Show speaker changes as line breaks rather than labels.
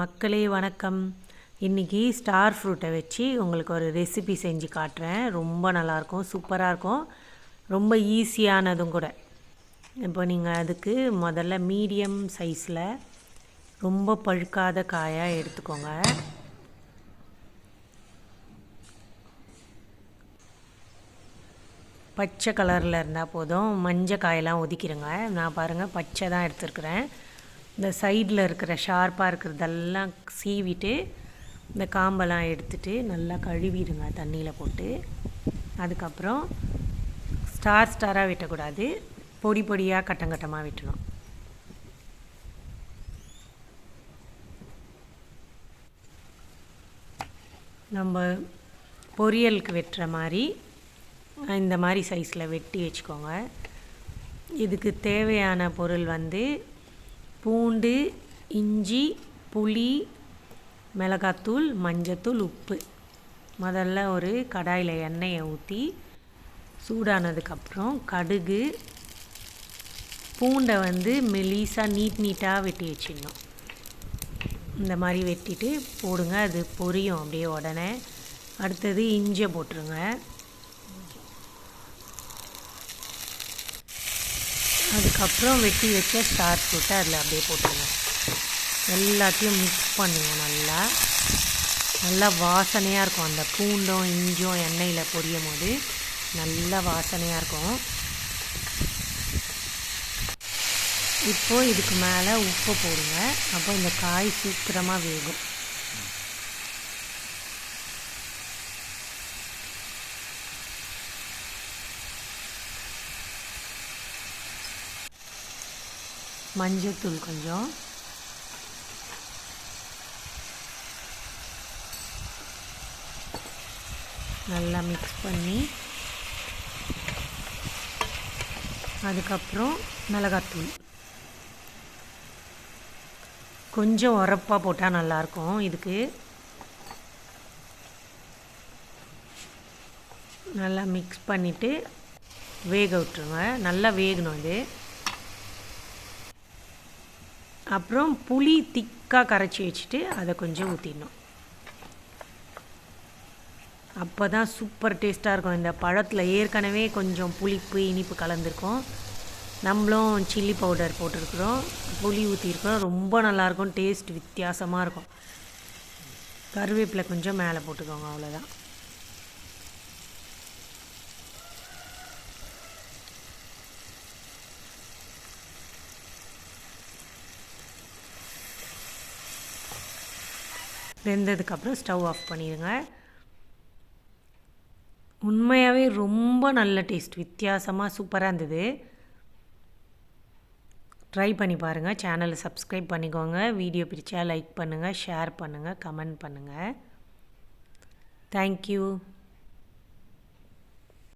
மக்களே வணக்கம். இன்றைக்கி ஸ்டார் ஃப்ரூட்டை வச்சு உங்களுக்கு ஒரு ரெசிபி செஞ்சு காட்டுறேன். ரொம்ப நல்லாயிருக்கும் சூப்பராக இருக்கும். ரொம்ப ஈஸியானதும் கூட. இப்போ நீங்கள் அதுக்கு முதல்ல மீடியம் சைஸில் ரொம்ப பழுக்காத காயாக எடுத்துக்கோங்க. பச்சை கலரில் இருந்தால் போதும். மஞ்சள் காயெல்லாம் ஒதுக்கிடுங்க. நான் பாருங்கள் பச்சை தான் எடுத்துருக்குறேன். இந்த சைடில் இருக்கிற ஷார்ப்பாக இருக்கிறதெல்லாம் சீவிட்டு இந்த காம்பெல்லாம் எடுத்துட்டு நல்லா கழுவிடுங்க தண்ணியில் போட்டு. அதுக்கப்புறம் ஸ்டார் ஸ்டாராக வெட்டக்கூடாது. பொடி பொடியாக கட்டம் கட்டமாக வெட்டணும். நம்ம பொரியலுக்கு வெட்டுற மாதிரி இந்த மாதிரி சைஸில் வெட்டி வச்சுக்கோங்க. இதுக்கு தேவையான பொருள் வந்து பூண்டு இஞ்சி புளி மிளகாத்தூள் மஞ்சத்தூள் உப்பு. முதல்ல ஒரு கடாயில் எண்ணெயை ஊற்றி சூடானதுக்கப்புறம் கடுகு பூண்டை வந்து மெலிசாக நீட் நீட்டாக வெட்டி வச்சிடணும். இந்த மாதிரி வெட்டிட்டு போடுங்க. அது பொரியும் அப்படியே உடனே. அடுத்தது இஞ்சியை போட்டுருங்க. அதுக்கப்புறம் வெட்டி வச்ச ஸ்டார் போட்டு அதில் அப்படியே போட்டுருங்க. எல்லாத்தையும் மிக்ஸ் பண்ணுங்க நல்லா. நல்லா வாசனையாக இருக்கும். அந்த பூண்டும் இஞ்சும் எண்ணெயில் பொரியும் போது நல்லா வாசனையாக இருக்கும். இப்போது இதுக்கு மேலே உப்பு போடுங்க. அப்போ இந்த காய் சீக்கிரமாக வேகும். மஞ்சத்தூள் கொஞ்சம் நல்லா மிக்ஸ் பண்ணி அதுக்கப்புறம் மிளகாத்தூள். கொஞ்சம் உரப்பாக போட்டால் நல்லாயிருக்கும். இதுக்கு நல்லா மிக்ஸ் பண்ணிவிட்டு வேக விட்டுருங்க. நல்லா வேகணும் இது. அப்புறம் புளி திக்காக கரைச்சி வச்சுட்டு அதை கொஞ்சம் ஊற்றிடணும் அப்போ தான் சூப்பர் டேஸ்ட்டாக இருக்கும். இந்த பழத்தில் ஏற்கனவே கொஞ்சம் புளிப்பு இனிப்பு கலந்துருக்கும். நம்மளும் சில்லி பவுடர் போட்டிருக்கிறோம். புளி ஊற்றிருக்கிறோம் ரொம்ப நல்லாயிருக்கும். டேஸ்ட் வித்தியாசமாக இருக்கும். கருவேப்பிலை கொஞ்சம் மேலே போட்டுக்கோங்க அவ்வளோதான் வெந்ததுக்கப்புறம் ஸ்டவ் ஆஃப் பண்ணிடுங்க. உண்மையாகவே ரொம்ப நல்ல டேஸ்ட் வித்தியாசமாக சூப்பராக இருந்தது. ட்ரை பண்ணி பாருங்கள் சேனலை சப்ஸ்கிரைப் பண்ணிக்கோங்க. வீடியோ பிடிச்சா லைக் பண்ணுங்கள் ஷேர் பண்ணுங்கள் கமெண்ட் பண்ணுங்கள் தேங்க்யூ